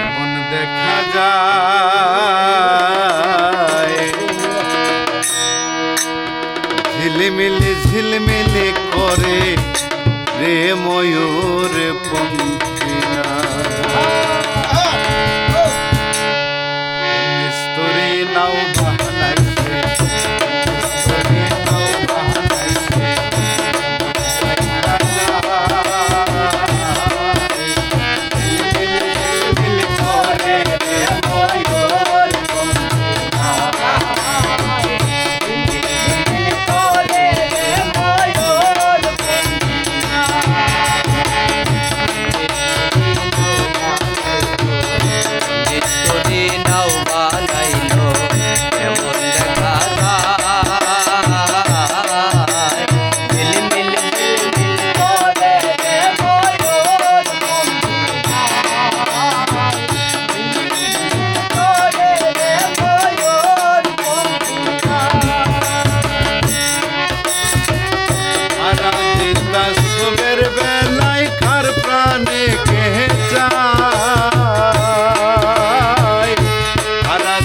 এমন দেখা ঝিলিমিলি ঝিলমিলি করে রে ময়ূর।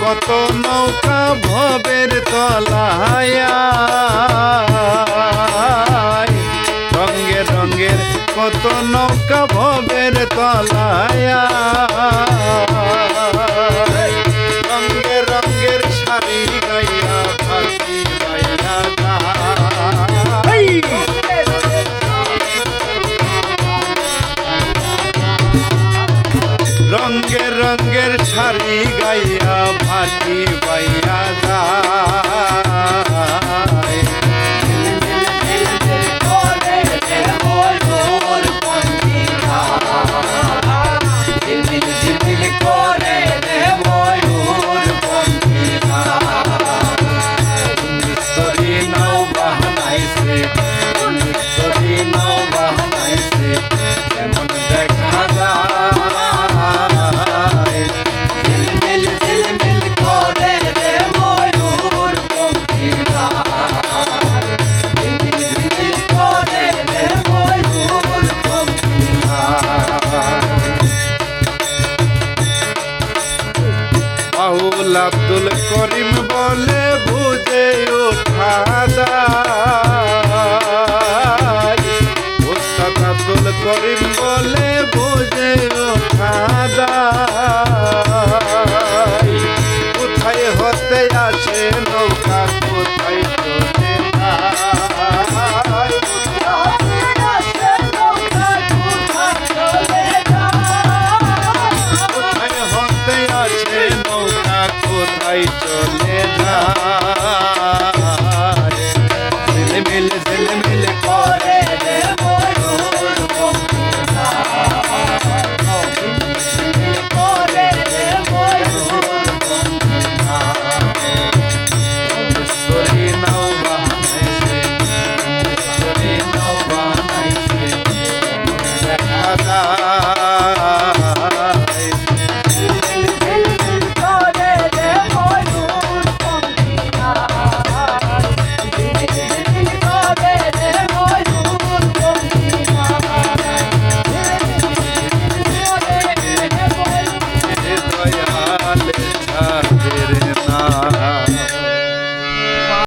কত নৌকা ভবের তলায় রঙের রঙের কত নৌকা ভবের তলায় শাড়ি গাইয়া রঙের রঙের শাড়ি গাইয়া ভাটি বাইয়া যায় চলে যা